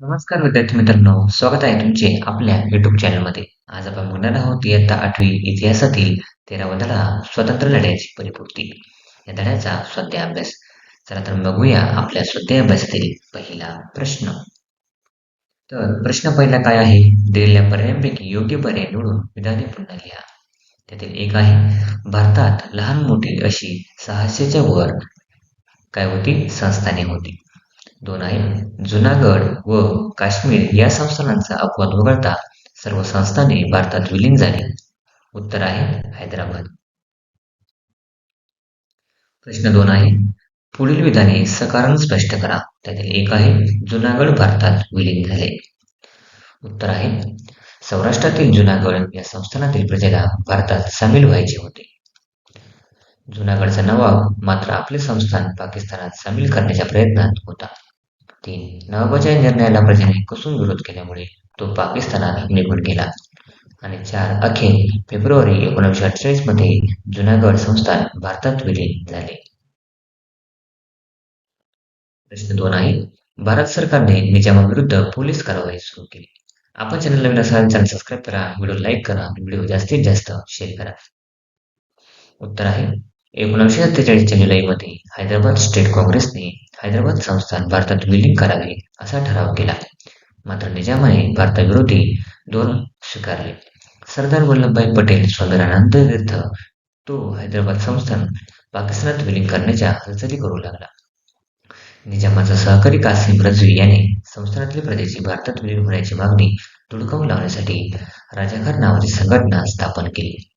नमस्कार विद्यार्थी मित्रांनो स्वागत आहे तुमचे आपल्या युट्यूब चॅनलमध्ये आज आपण बघणार आहोत इयत्ता आठवी इतिहासातील तेरावा धडा स्वतंत्र लढ्याची परिपूर्ती. या धड्याचा स्वाध्याय अभ्यास चला तर बघूया आपल्या स्वाध्याय अभ्यासातील पहिला प्रश्न. तर प्रश्न पहिला काय आहे? दिलेल्या पर्यायांपैकी योग्य पर्याय निवडून विधाने पुन्हा लिहा. त्यातील एक आहे भारतात लहान मोठी अशी सहाशेच्या वर काय होती? संस्थाने होती. दोन आहे जुनागड व काश्मीर या संस्थानांचा अपवाद वगळता सर्व संस्थाने भारतात विलीन झाली. उत्तर आहे हैदराबाद. प्रश्न दोन आहे. पुढील विधाने सकारण स्पष्ट करा. त्यातील एक आहे जुनागड भारतात विलीन झाले. उत्तर आहे सौराष्ट्रातील जुनागड या संस्थानातील प्रजेला भारतात सामील व्हायचे होते. जुनागडचा नवाब मात्र आपले संस्थान पाकिस्तानात सामील करण्याच्या प्रयत्नात होता. तीन. नवाबाच्या निर्णयाला प्रजेने कसून विरोध केल्यामुळे तो पाकिस्तानात निघून गेला. आणि चार अखेर फेब्रुवारी एकोणीसशे अठ्ठेचाळीसमध्ये जुनागड संस्थान भारतात विलीन झाले. प्रश्न दोन आहे भारत सरकारने निजामाविरुद्ध पोलीस कारवाई सुरू केली. आपण चॅनल नवीन असाल चॅनल सबस्क्राईब करा व्हिडिओ लाईक करा व्हिडिओ जास्तीत जास्त शेअर करा. उत्तर आहे एकोणीसशे सत्तेचाळीसच्या जुलैमध्ये हैदराबाद स्टेट काँग्रेसने हैदराबाद संस्थान भारतात विलीन करावे असा ठराव केला. मात्र निजामाने भारताविरोधी धोरण स्वीकारले. सरदार वल्लभभाई पटेल स्वामीरानंद तीर्थ तो हैदराबाद संस्थान पाकिस्तानात विलीन करण्याच्या हालचाली करू लागला. निजामाचा सहकारी कासिम रजवी याने संस्थानातले प्रजेची भारतात विलीन होण्याची मागणी धुडकावून लावण्यासाठी राजाघर नावाची संघटना स्थापन केली.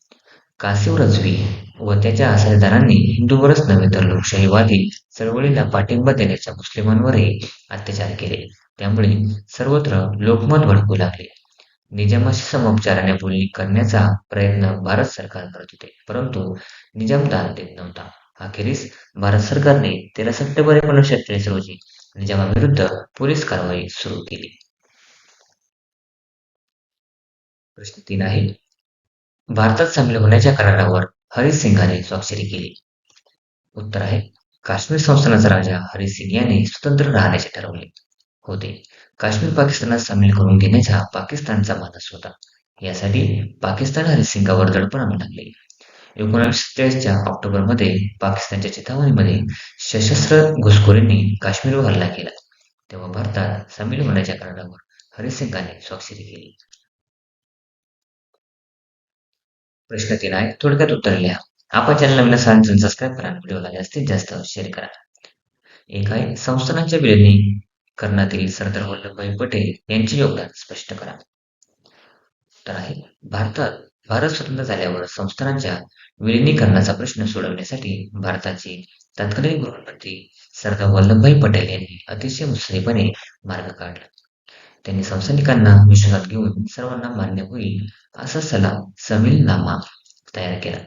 कासिम रजवी व त्याच्या साथीदारांनी हिंदूवरच नव्हे तर लोकशाहीवादी चळवळीला पाठिंबा देण्याच्या मुस्लिमांवरही अत्याचार केले. त्यामुळे सर्वत्र लोकमत भडकू लागले. निजामाशी समोपचाराने बोलणी करण्याचा प्रयत्न भारत सरकार करत होते. परंतु निजाम दाद देत नव्हता. अखेरीस भारत सरकारने तेरा सप्टेंबर एकोणीसशे अठ्ठेचाळीस रोजी निजामाविरुद्ध पोलीस कारवाई सुरू केली. प्रश्न तीन आहे. भारतात सामील होण्याच्या करारावर हरिसिंगाने स्वाक्षरी केली. उत्तर आहे काश्मीर संस्थानाचा राजा हरिसिंग याने स्वतंत्र राहण्याचे ठरवले. होते काश्मीर पाकिस्तानात सामील करून घेण्याचा पाकिस्तानचा मानस होता. यासाठी पाकिस्तान हरिसिंगावर दडपण आणू लागले. एकोणीसशे सत्तेचाळीसच्या ऑक्टोबरमध्ये पाकिस्तानच्या चेतावणीमध्ये सशस्त्र घुसखोरींनी काश्मीरवर हल्ला केला. तेव्हा भारतात सामील होण्याच्या करारावर हरिसिंगाने स्वाक्षरी केली. प्रश्न तीन आहे थोडक्यात उत्तर लिहा. आपण चॅनल नवीन असाल सबस्क्राईब करा. व्हिडिओला जास्तीत जास्त शेअर करा. एक आहे संस्थानांच्या विलनीकरणातील सरदार वल्लभभाई पटेल यांचे योगदान स्पष्ट करा. तर आहे भारतात भारत स्वतंत्र झाल्यावर संस्थानांच्या विलिनीकरणाचा प्रश्न सोडवण्यासाठी भारताचे तत्कालीन गृहमंत्री सरदार वल्लभभाई पटेल यांनी अतिशय मुसरीपणे मार्ग काढला. त्यांनी संस्थानिकांना विश्वासात घेऊन सर्वांना मान्य होईल असा सलाम समीलनामा तयार केला.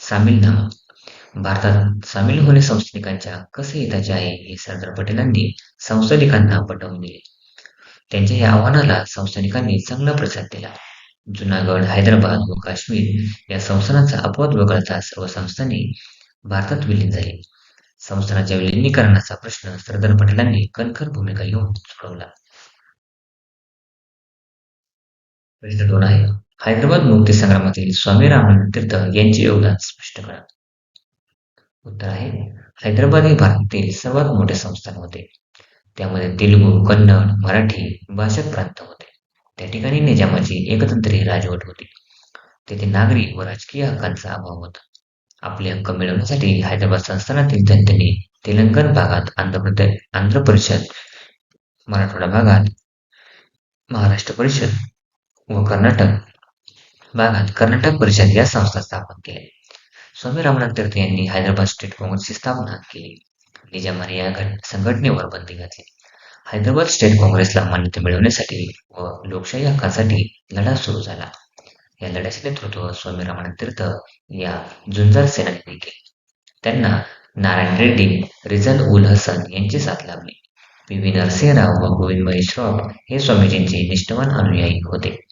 सामीलनामा. भारतात सामील होणे संस्थानिकांच्या कसे हिताचे आहे हे सरदार पटेलांनी संस्थानिकांना पटवून दिले. त्यांच्या या आव्हानाला संस्थानिकांनी चांगला प्रतिसाद दिला. जुनागड हैदराबाद व काश्मीर या संस्थानाचा अपवाद वगळता सर्व संस्थाने भारतात विलीन झाले. संस्थानाच्या विलिनीकरणाचा प्रश्न सरदार पटेलांनी कणखर भूमिका घेऊन सोडवला. दोन आहे. हैदराबाद मुक्ती संग्रामातील स्वामी रामानंद तीर्थ यांचे योगदान स्पष्ट करा. उत्तर आहे हैदराबाद हे भारतातील सर्वात मोठे संस्थान होते. त्यामध्ये तेलुगू कन्नड मराठी भाषक प्रांत होते. त्या ठिकाणी निजामाची एकतंत्री राजवट होती. तेथे नागरी व राजकीय हक्कांचा अभाव होता. आपले हक्क मिळवण्यासाठी हैदराबाद संस्थानातील जनतेने तेलंगण भागात आंध्र प्रदेश आंध्र परिषद मराठवाडा भागात महाराष्ट्र परिषद व कर्नाटक भागात कर्नाटक परिषद या संस्था स्थापन केल्या. स्वामी रामनाथ तीर्थ यांनी हैदराबाद स्टेट काँग्रेसची स्थापना केली. निजामाने या संघटनेवर बंदी घातली. हैदराबाद स्टेट काँग्रेसला मान्यता मिळवण्यासाठी व लोकशाही हक्कासाठी लढा सुरू झाला. या लढ्याचे नेतृत्व स्वामी रामानंद तीर्थ या झुंजार सेनानी केले. त्यांना नारायण रेड्डी रिझन उल हसन यांची साथ लाभली. पी. व्ही. नरसिंहराव व गोविंद श्रॉफ हे स्वामीजींचे निष्ठवान अनुयायी होते.